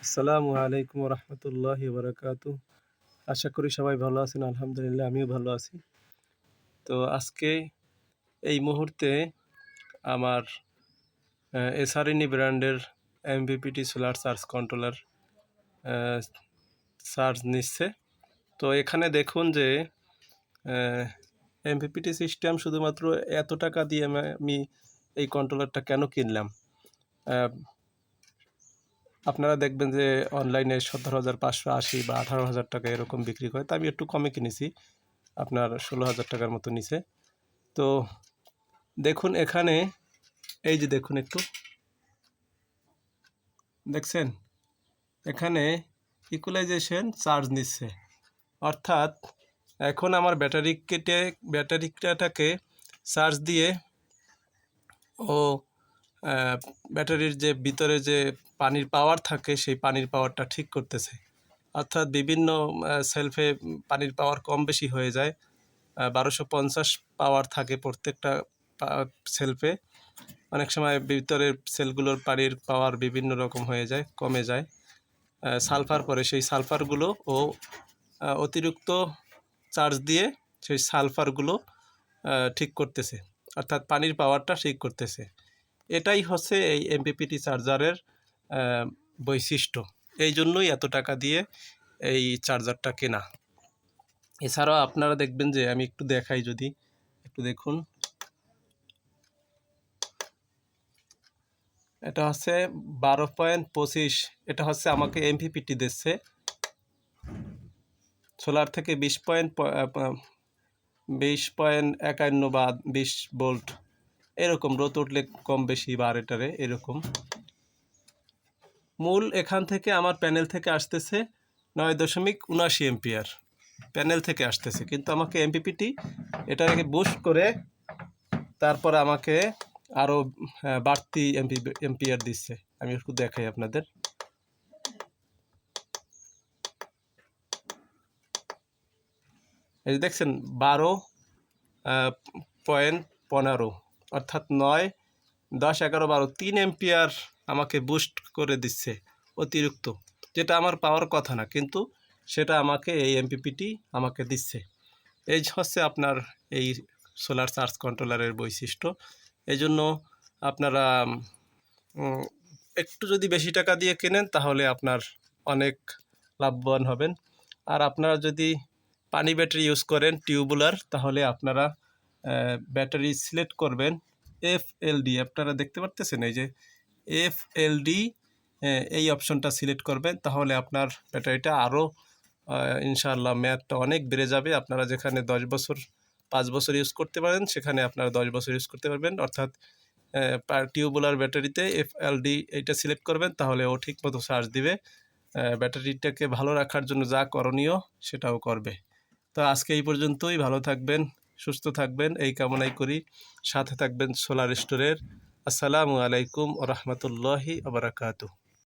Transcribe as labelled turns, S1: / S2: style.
S1: আসসালামু আলাইকুম রহমতুল্লাহি বারাকাতু আশা করি সবাই ভালো আছেন, আলহামদুলিল্লাহ আমিও ভালো আছি। তো আজকে এই মুহূর্তে আমার এসআরএনই ব্র্যান্ডের MPPT solar charge controller charge নিচ্ছে। তো এখানে দেখুন যে এমভিপিটি সিস্টেম শুধুমাত্র এত টাকা দিয়ে আমি- এই কন্ট্রোলারটা কেন কিনলাম? আপনারা দেখবেন যে অনলাইনে সতেরো হাজার পাঁচশো আশি বা আঠারো হাজার টাকা এরকম বিক্রি করে, তা আমি একটু কমে কিনেছি। আপনার ষোলো হাজার টাকার মতো নিছে তো দেখুন এখানে, এই যে দেখুন একটু। দেখছেন? এখানে ইকুলাইজেশন চার্জ নিচ্ছে। অর্থাৎ এখন আমার ব্যাটারি কেটে ব্যাটারিটাকে চার্জ দিয়ে ও ব্যাটারির যে ভিতরে যে পানির পাওয়ার থাকে, সেই পানির পাওয়ারটা ঠিক করতেছে। অর্থাৎ বিভিন্ন সেলফে পানির পাওয়ার কম বেশি হয়ে যায়। বারোশো পঞ্চাশ পাওয়ার থাকে প্রত্যেকটা সেলফে অনেক সময় ভিতরের সেলগুলোর পানির পাওয়ার বিভিন্ন রকম হয়ে যায়, কমে যায়। সালফার পরে সেই সালফারগুলো ও অতিরিক্ত চার্জ দিয়ে সেই সালফারগুলো ঠিক করতেছে। অর্থাৎ পানির পাওয়ারটা ঠিক করতেছে। এটাই হচ্ছে এই এমপিপিটি চার্জারের বৈশিষ্ট্য। এই জন্যই এত টাকা দিয়ে এই চার্জারটা কেনা। এছাড়াও আপনারা দেখবেন যে আমি একটু দেখাই যদি। একটু দেখুন। এটা হচ্ছে বারো পয়েন্ট পঁচিশ। এটা হচ্ছে আমাকে এমপিপিটি দিচ্ছে। সোলার থেকে বিশ পয়েন্ট বিশ পয়েন্ট একান্ন বা বিশ বোল্ট এরকম রোদ উঠলে কম বেশি বারেটারে এরকম। মূল এখান থেকে আমার প্যানেল থেকে আসতেছে নয় দশমিক উনাশি এম্পিয়ার। প্যানেল থেকে আসতেছে। কিন্তু আমাকে এমপিপিটি এটাকে বুস্ট করে তারপর আমাকে আরও বাড়তি এমপি এম্পিয়ার দিচ্ছে। আমি একটু দেখাই আপনাদের। দেখছেন, বারো পয়েন্ট পনেরো, অর্থাৎ নয় দশ এগারো বারো, তিন এম্পিয়ার আমাকে বুস্ট করে দিচ্ছে অতিরিক্ত, যেটা আমার পাওয়ার কথা না, কিন্তু সেটা আমাকে এই এমপিপিটি আমাকে দিচ্ছে। এই হচ্ছে আপনার এই সোলার চার্জ কন্ট্রোলারের বৈশিষ্ট্য এই জন্য আপনারা একটু যদি বেশি টাকা দিয়ে কেনেন তাহলে আপনার অনেক লাভবান হবেন। আর আপনারা যদি পানি ব্যাটারি ইউজ করেন টিউবুলার তাহলে আপনারা ব্যাটারি সিলেক্ট করবেন। এফ এলডি আপনারা দেখতে পারতেছেন এই যে এফ এলডি এই অপশনটা সিলেক্ট করবেন, তাহলে আপনার ব্যাটারিটা আরও ইনশাআল্লাহ ম্যাথটা অনেক বেড়ে যাবে। আপনারা যেখানে দশ বছর, পাঁচ বছর ইউজ করতে পারেন, সেখানে আপনারা দশ বছর ইউজ করতে পারবেন। অর্থাৎ টিউবুলার ব্যাটারিতে এফ এলডি এইটা সিলেক্ট করবেন, তাহলে ও ঠিক মতো চার্জ দিবে ব্যাটারিটাকে ভালো রাখার জন্য যা করণীয় সেটাও করবে। তো আজকে এই পর্যন্তই, ভালো থাকবেন। সুস্থ থাকবেন এই কামনাই করি। সাথে থাকবেন সোলার স্টোরের আসসালামু আলাইকুম রহমতুল্লাহি আবরাকাতু